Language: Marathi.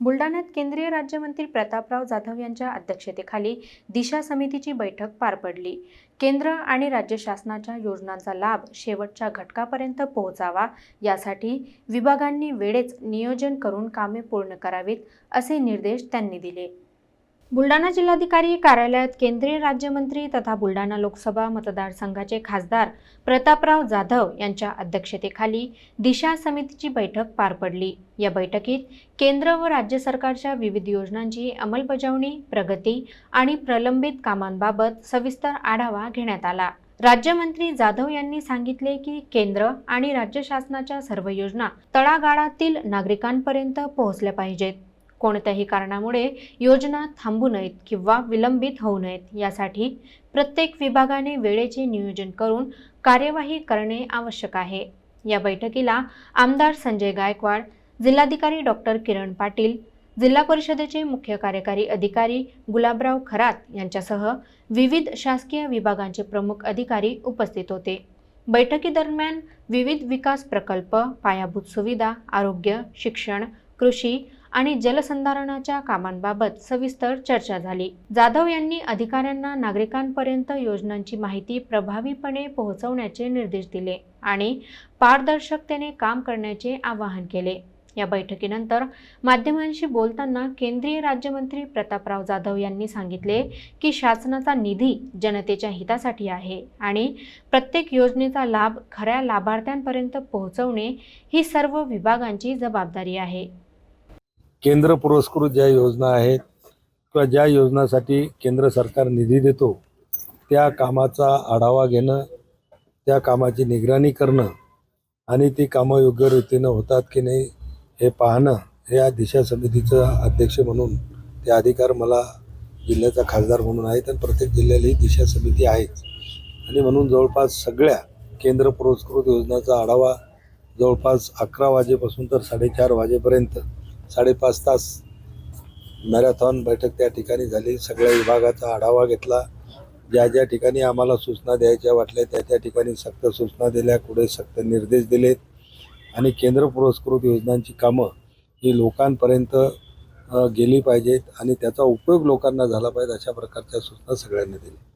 बुलढाण्यात केंद्रीय राज्यमंत्री प्रतापराव जाधव यांच्या अध्यक्षतेखाली दिशा समितीची बैठक पार पडली. केंद्र आणि राज्य शासनाच्या योजनांचा लाभ शेवटच्या घटकापर्यंत पोहोचावा यासाठी विभागांनी वेळेच नियोजन करून कामे पूर्ण करावीत असे निर्देश त्यांनी दिले. बुलढाणा जिल्हाधिकारी कार्यालयात केंद्रीय राज्यमंत्री तथा बुलढाणा लोकसभा मतदारसंघाचे खासदार प्रतापराव जाधव यांच्या अध्यक्षतेखाली दिशा समितीची बैठक पार पडली. या बैठकीत केंद्र व राज्य सरकारच्या विविध योजनांची अंमलबजावणी प्रगती आणि प्रलंबित कामांबाबत सविस्तर आढावा घेण्यात आला. राज्यमंत्री जाधव यांनी सांगितले की केंद्र आणि राज्य शासनाच्या सर्व योजना तळागाळातील नागरिकांपर्यंत पोहोचल्या पाहिजेत. कोणत्याही कारणामुळे योजना थांबू नयेत किंवा विलंबित होऊ नयेत यासाठी प्रत्येक विभागाने वेळेचे नियोजन करून कार्यवाही करणे आवश्यक आहे. या बैठकीला आमदार संजय गायकवाड जिल्हाधिकारी डॉक्टर किरण पाटील जिल्हा परिषदेचे मुख्य कार्यकारी अधिकारी गुलाबराव खरात यांच्यासह विविध शासकीय विभागांचे प्रमुख अधिकारी उपस्थित होते. बैठकीदरम्यान विविध विकास प्रकल्प पायाभूत सुविधा आरोग्य शिक्षण कृषी आणि जलसंधारणाच्या कामांबाबत सविस्तर चर्चा झाली. जाधव यांनी अधिकाऱ्यांना नागरिकांपर्यंत योजनांची माहिती प्रभावीपणे पोहोचवण्याचे निर्देश दिले आणि पारदर्शकतेने काम करण्याचे आवाहन केले. या बैठकीनंतर माध्यमांशी बोलताना केंद्रीय राज्यमंत्री प्रतापराव जाधव यांनी सांगितले की शासनाचा निधी जनतेच्या हितासाठी आहे आणि प्रत्येक योजनेचा लाभ खऱ्या लाभार्थ्यांपर्यंत पोहोचवणे ही सर्व विभागांची जबाबदारी आहे. केंद्र पुरस्कृत ज्या योजना आहेत किंवा ज्या योजनासाठी केंद्र सरकार निधी देतो त्या कामाचा आढावा घेणं त्या कामाची निगराणी करणं आणि ती कामं योग्य रीतीनं होतात की नाही हे पाहणं हे या दिशा समितीचं अध्यक्ष म्हणून ते अधिकार मला जिल्ह्याचा खासदार म्हणून आहेत आणि प्रत्येक जिल्ह्याला ही दिशा समिती आहेच. आणि म्हणून जवळपास सगळ्या केंद्र पुरस्कृत योजनाचा आढावा जवळपास अकरा वाजेपासून तर साडेचार वाजेपर्यंत साडेपाच तास मॅरेथॉन बैठक त्या ठिकाणी झाली. सगळ्या विभागाचा आढावा घेतला. ज्या ज्या ठिकाणी आम्हाला सूचना द्यायच्या वाटल्या त्या त्या ठिकाणी सक्त सूचना दिल्या कुठे सक्त निर्देश दिलेत. आणि केंद्र पुरस्कृत योजनांची कामं ही लोकांपर्यंत गेली पाहिजेत आणि त्याचा उपयोग लोकांना झाला पाहिजे अशा प्रकारच्या सूचना सगळ्यांनी दिल्या.